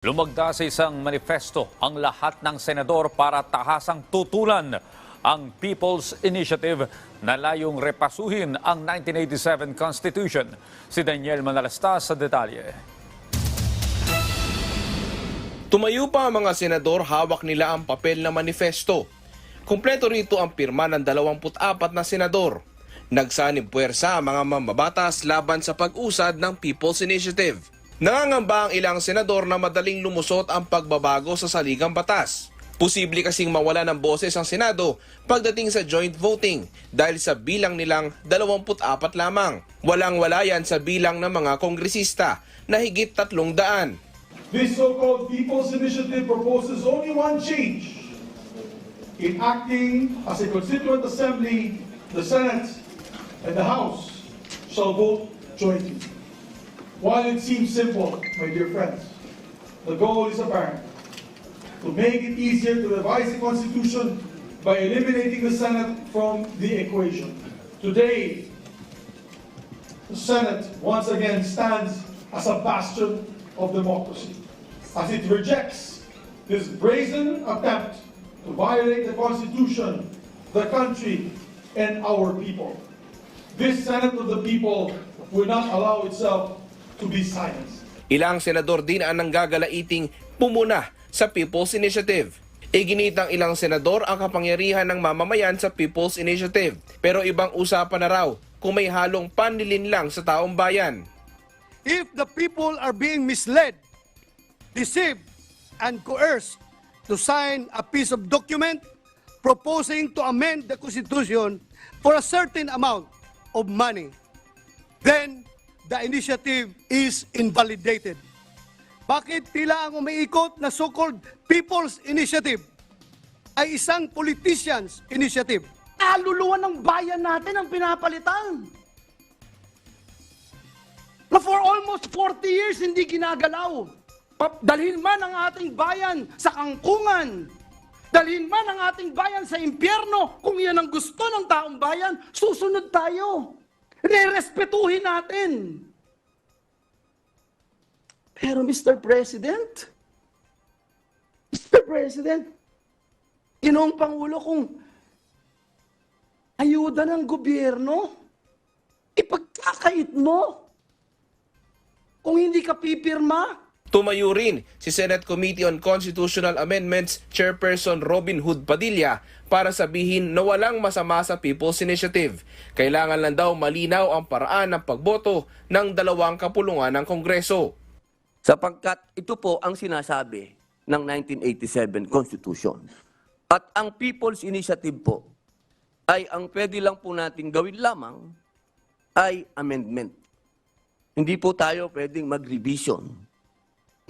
Lumagda sa isang manifesto ang lahat ng senador para tahasang tutulan ang People's Initiative na layong repasuhin ang 1987 Constitution. Si Daniel Manalastas sa detalye. Tumayo pa ang mga senador hawak nila ang papel na manifesto. Kumpleto rito ang pirma ng 24 na senador. Nagsanib puwersa ang mga mambabatas laban sa pag-usad ng People's Initiative. Nangangamba ang ilang senador na madaling lumusot ang pagbabago sa saligang batas. Posible kasing mawala ng boses ang Senado pagdating sa joint voting dahil sa bilang nilang 24 lamang. Walang-wala yan sa bilang ng mga kongresista na higit 300. This so-called People's Initiative proposes only one change. In acting as a constituent assembly, the Senate and the House shall vote jointly. While it seems simple, my dear friends, the goal is apparent. To make it easier to revise the Constitution by eliminating the Senate from the equation. Today, the Senate once again stands as a bastion of democracy, as it rejects this brazen attempt to violate the Constitution, the country, and our people. This Senate of the people will not allow itself to be silenced. Ilang senador din ang nanggagalaiting pumuna sa People's Initiative. Iginitang ilang senador ang kapangyarihan ng mamamayan sa People's Initiative. Pero ibang usapan na raw kung may halong panlilin lang sa taong bayan. if the people are being misled, deceived, and coerced to sign a piece of document proposing to amend the Constitution for a certain amount of money, then the initiative is invalidated. Bakit tila ang umiikot na so-called People's Initiative ay isang politician's initiative? kaluluwa ng bayan natin ang pinapalitan. Na for almost 40 years hindi ginagalaw. Dalhin man ang ating bayan sa kangkungan. Dalhin man ang ating bayan sa impyerno. Kung yan ang gusto ng taong bayan, susunod tayo. Re-respetuhin natin. Pero Mr. President, Mr. President, Ginoong Pangulo, kung ayuda ng gobyerno, ipagkakait mo. Kung hindi ka pipirma, Tumayo rin si Senate Committee on Constitutional Amendments Chairperson Robin Hood Padilla para sabihin na walang masama sa People's Initiative. Kailangan lang daw malinaw ang paraan ng pagboto ng dalawang kapulungan ng Kongreso. sapagkat ito po ang sinasabi ng 1987 Constitution. At ang People's Initiative po ay ang pwede lang po natin gawin lamang ay amendment. Hindi po tayo pwedeng mag-revision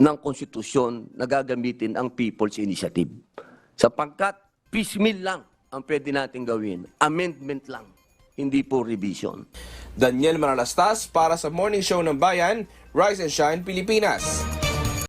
ng konstitusyon na gagamitin ang People's Initiative. Sapagkat piecemeal lang ang pwede natin gawin. Amendment lang, hindi po revision. Daniel Manalastas para sa Morning Show ng Bayan, Rise and Shine Pilipinas.